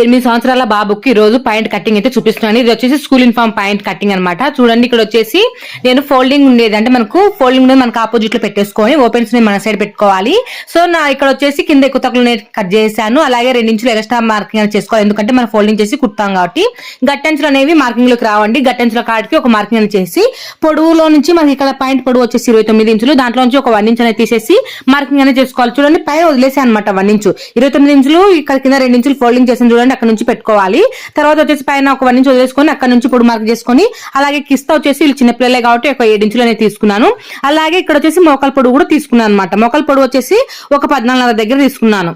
ఎనిమిది సంవత్సరాల బాబుకి ఈ రోజు పాయింట్ కటింగ్ అయితే చూపిస్తున్నాను. ఇది వచ్చేసి స్కూల్ యూనిఫామ్ పాయింట్ కటింగ్ అన్నమాట. చూడండి ఇక్కడ వచ్చేసి నేను ఫోల్డింగ్ ఉండేది అంటే మనకు ఫోల్డింగ్ మనకు ఆపోజిట్లో పెట్టేసుకొని ఓపెన్స్ని మన సైడ్ పెట్టుకోవాలి. సో నా ఇక్కడ వచ్చేసి కింద కుతకులు నేను కట్ చేశాను. అలాగే రెండించులు ఎక్స్ట్రా మార్కింగ్ అనేది చేసుకోవాలి. ఎందుకంటే మనం ఫోల్డింగ్ చేసి కుడతాం కాబట్టి. గట్టంచులు అనేవి మార్కింగ్లోకి రావండి. గట్టెంచుల కాడికి ఒక మార్కింగ్ అనేది చేసి పొడవులో నుంచి మనకి ఇక్కడ పాయింట్ పొడవు వచ్చేసి ఇరవై తొమ్మిది ఇంచులు. దాంట్లో నుంచి ఒక వన్ ఇంచ్ అనేది తీసేసి మార్కింగ్ అనేది చేసుకోవాలి. చూడండి పైన వదిలేసి అనమాట వన్ ఇంచు. ఇరవై తొమ్మిది ఇంచులు ఇక్కడ కింద రెండు ఇంచులు ఫోల్డింగ్ చేసిన చూడండి అక్కడ నుంచి పెట్టుకోవాలి. తర్వాత వచ్చేసి పైన ఒక వన్ ఇంచ్ వదిలేసుకొని అక్కడ నుంచి పొడి మార్క్ చేసుకొని అలాగే కిస్తా వచ్చేసి వీళ్ళు చిన్నపిల్లలే కాబట్టి ఒక ఏడు ఇంచులు అనేది తీసుకున్నాను. అలాగే ఇక్కడ వచ్చేసి మోకాల పొడి కూడా తీసుకున్నాను అనమాట మోకాల పొడి వచ్చేసి ఒక పద్నాలుగు దగ్గర తీసుకున్నాను.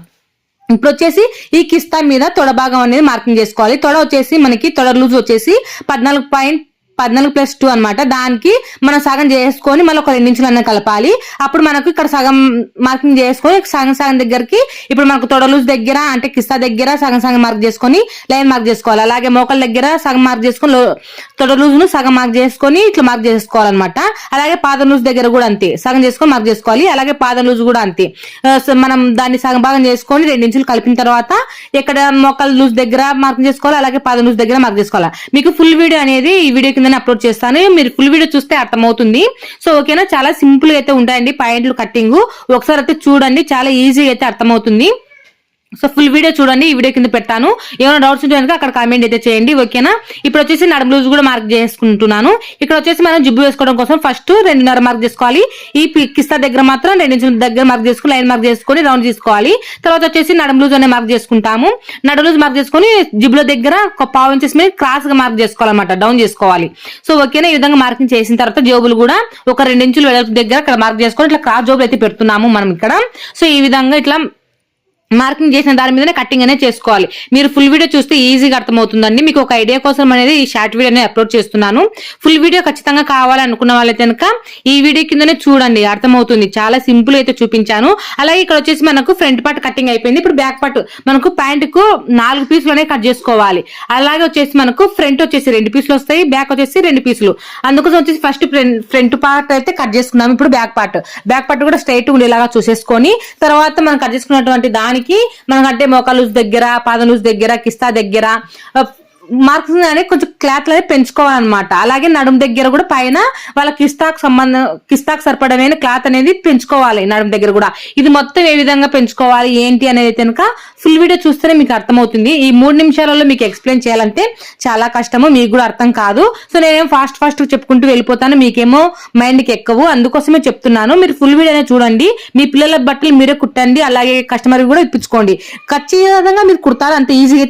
ఇప్పుడు వచ్చేసి ఈ కిస్తా మీద తొడ భాగం అనేది మార్కింగ్ చేసుకోవాలి. తొడ వచ్చేసి మనకి తొడ లూజ్ వచ్చేసి పద్నాలుగు పాయింట్ పద్నాలుగు ప్లస్ టూ అనమాట దానికి మనం సగం చేసుకొని మళ్ళీ ఒక రెండు ఇంచులు అన్న కలపాలి. అప్పుడు మనకు ఇక్కడ సగం మార్కింగ్ చేసుకొని సగం సగం దగ్గరికి ఇప్పుడు మనకు తొడలు దగ్గర అంటే కిస్తా దగ్గర సగం సగం మార్క్ చేసుకొని లైన్ మార్క్ చేసుకోవాలి. అలాగే మోకల దగ్గర సగం మార్క్ చేసుకొని లో- సగం మార్క్ చేసుకొని ఇట్లా మార్క్ చేసుకోవాలన్నమాట. అలాగే పాదం లూజ్ దగ్గర కూడా అంతే. సగం చేసుకొని మార్క్ చేసుకోవాలి. అలాగే పాదం లూజ్ కూడా అంతే. మనం దాన్ని సగం భాగం చేసుకొని రెండించులు కలిపిన తర్వాత ఇక్కడ మొక్కల లూజ్ దగ్గర మార్క్ చేసుకోవాలి? అలాగే పాదం లూజ్ దగ్గర మార్క్ చేసుకోవాలి? మీకు ఫుల్ వీడియో అనేది ఈ వీడియో కింద అప్లోడ్ చేస్తాను. మీరు ఫుల్ వీడియో చూస్తే అర్థమవుతుంది. సో ఓకేనా చాలా సింపుల్గా అయితే ఉంటాయండి. పాయింట్లు కట్టింగ్ ఒకసారి అయితే చూడండి. చాలా ఈజీగా అయితే అర్థమవుతుంది. సో ఫుల్ వీడియో చూడండి ఈ వీడియో కింద పెట్టాను ఏమైనా డౌట్స్ ఉంటే కనుక అక్కడ కామెంట్ అయితే చేయండి ఓకేనా ఇప్పుడు వచ్చేసి నడుము లూజ్ కూడా మార్క్ చేసుకుంటున్నాను. ఇక్కడ వచ్చేసి మనం జిబ్బు వేసుకోవడం కోసం ఫస్ట్ రెండున్నర మార్క్ చేసుకోవాలి. ఈ కిస్తా దగ్గర మాత్రం రెండు దగ్గర మార్క్ చేసుకుని లైన్ మార్క్ చేసుకొని రౌండ్ తీసుకోవాలి. తర్వాత వచ్చేసి నడుము లూజ్ అనే మార్క్ చేసుకుంటాము. నడుము లూజ్ మార్క్ చేసుకొని జిబ్బుల దగ్గర ఒక పావు ఇంచెస్ మీద క్రాస్గా మార్క్ చేసుకోవాలన్నమాట డౌన్ చేసుకోవాలి. సో ఓకేనా ఈ విధంగా మార్కింగ్ చేసిన తర్వాత జోబులు కూడా ఒక రెండు ఇంచులు వెడల్పు దగ్గర అక్కడ మార్క్ చేసుకొని ఇట్లా క్రాస్ జోబులు అయితే పెడుతున్నాము మనం ఇక్కడ. సో ఈ విధంగా ఇట్లా మార్కింగ్ చేసిన దాని మీదనే కటింగ్ అనేది చేసుకోవాలి. మీరు ఫుల్ వీడియో చూస్తే ఈజీగా అర్థమవుతుందండి. మీకు ఒక ఐడియా కోసం అనేది ఈ షార్ట్ వీడియో అనేది అప్లోడ్ చేస్తున్నాను. ఫుల్ వీడియో ఖచ్చితంగా కావాలనుకున్న వాళ్ళైతే కనుక ఈ వీడియో కిందనే చూడండి. అర్థమవుతుంది. చాలా సింపుల్ అయితే చూపించాను. అలాగే ఇక్కడ వచ్చేసి మనకు ఫ్రంట్ పార్ట్ కటింగ్ అయిపోయింది. ఇప్పుడు బ్యాక్ పార్ట్ మనకు ప్యాంటుకు నాలుగు పీసులు అనేవి కట్ చేసుకోవాలి. అలాగే వచ్చేసి మనకు ఫ్రంట్ వచ్చేసి రెండు పీసులు వస్తాయి. బ్యాక్ వచ్చేసి రెండు పీసులు అందుకోసం వచ్చేసి ఫస్ట్ ఫ్రంట్ పార్ట్ అయితే కట్ చేసుకున్నాము. ఇప్పుడు బ్యాక్ పార్ట్ బ్యాక్ పార్ట్ కూడా స్ట్రైట్ ఉండేలాగా చూసేసుకొని తర్వాత మనం కట్ చేసుకున్నటువంటి దాని మనకి మనకంటే మోకాలు దగ్గర పాదలూజ్ దగ్గర కిస్తా దగ్గర మార్క్స్ అనేది కొంచెం క్లాత్ అనేది పెంచుకోవాలన్నమాట. అలాగే నడుము దగ్గర కూడా పైన వాళ్ళ కిస్తాకు సంబంధం కిస్తాకు సరిపడమైన క్లాత్ అనేది పెంచుకోవాలి నడుము దగ్గర కూడా. ఇది మొత్తం ఏ విధంగా పెంచుకోవాలి ఏంటి అనేది కనుక ఫుల్ వీడియో చూస్తేనే మీకు అర్థమవుతుంది. ఈ మూడు నిమిషాలలో మీకు ఎక్స్ప్లెయిన్ చేయాలంటే చాలా కష్టము మీకు కూడా అర్థం కాదు. సో నేనేం ఫాస్ట్ ఫాస్ట్ చెప్పుకుంటూ వెళ్ళిపోతాను. మీకేమో మైండ్కి ఎక్కవు. అందుకోసమే చెప్తున్నాను. మీరు ఫుల్ వీడియోనే అనేది చూడండి. మీ పిల్లల బట్టలు మీరే కుట్టండి. అలాగే కస్టమర్ కూడా ఇప్పించుకోండి. ఖచ్చితంగా మీరు కుడతారు. అంత ఈజీగా